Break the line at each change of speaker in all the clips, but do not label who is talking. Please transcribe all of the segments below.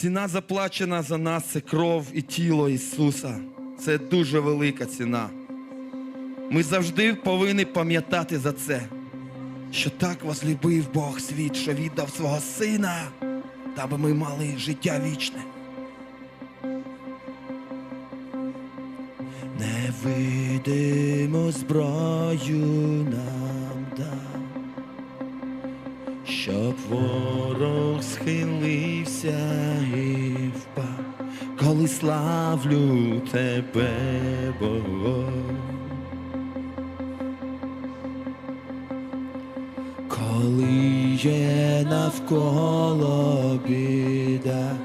Ціна заплачена за нас це кров і тіло Ісуса. Це дуже велика ціна. Ми завжди повинні пам'ятати за це, що так возлюбив Бог світ, що віддав свого Сина, аби ми мали життя вічне. Невидиму зброю нам щоб ворог схилився і впав, коли славлю тебе, Бог. Коли є навколо біда,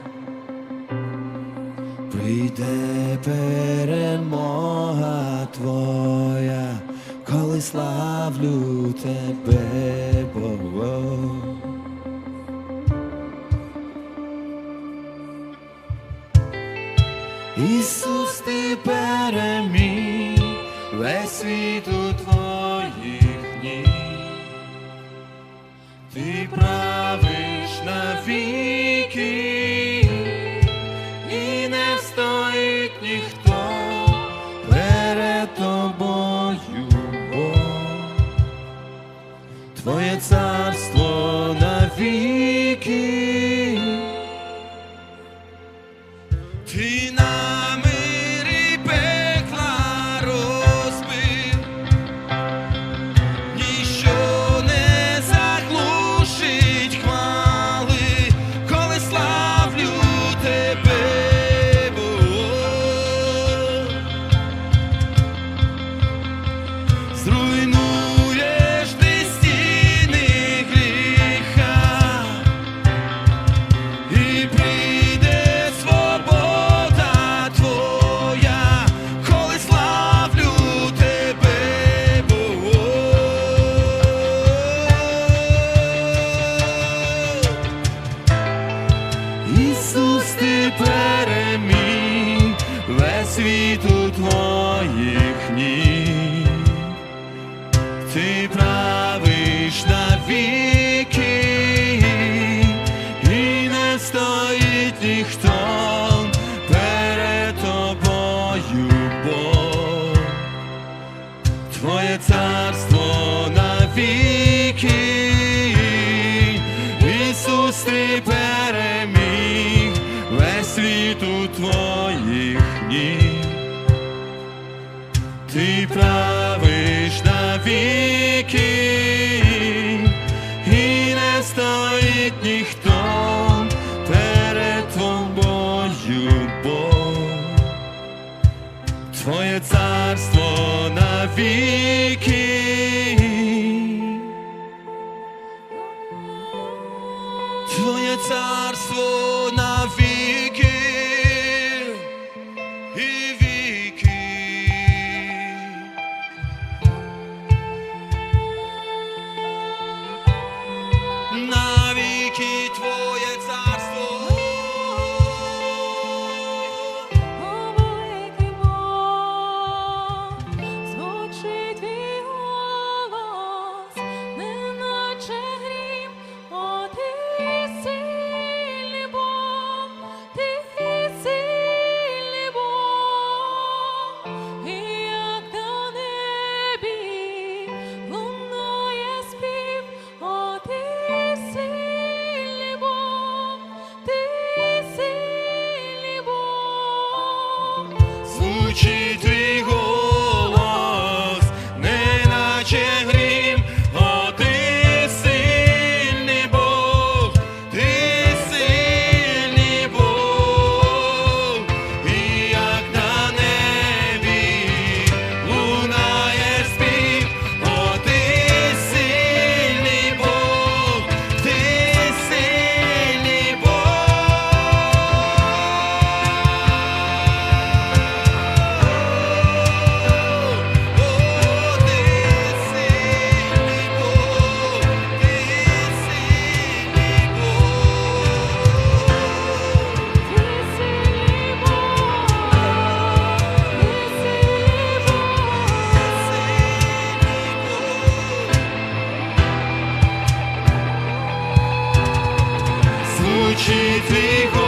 прийде перемога твоя, коли славлю тебе, Бог. Ісус, ти переміг весь світ у твоїх ніг. Ти правиш навіки, і не стоїть ніхто весь світ у твоїх ніг. Ти правиш навіки, і не стоїть ніхто перед тобою, Бог. Твоє царство твоїх. Ти правиш навіки, і не стоїть ніхто перед тобою, Бог. Твоє царство навіки. Твоє царство fliegen.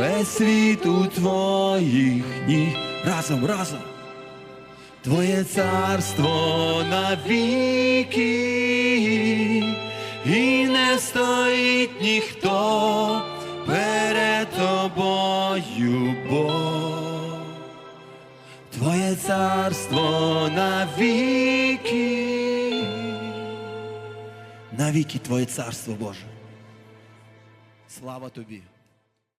Весь світ у твоїх ніг. Разом, разом. Твоє царство навіки, і не стоїть ніхто перед тобою, Бог. Твоє царство навіки, навіки Твоє царство Боже. Слава тобі.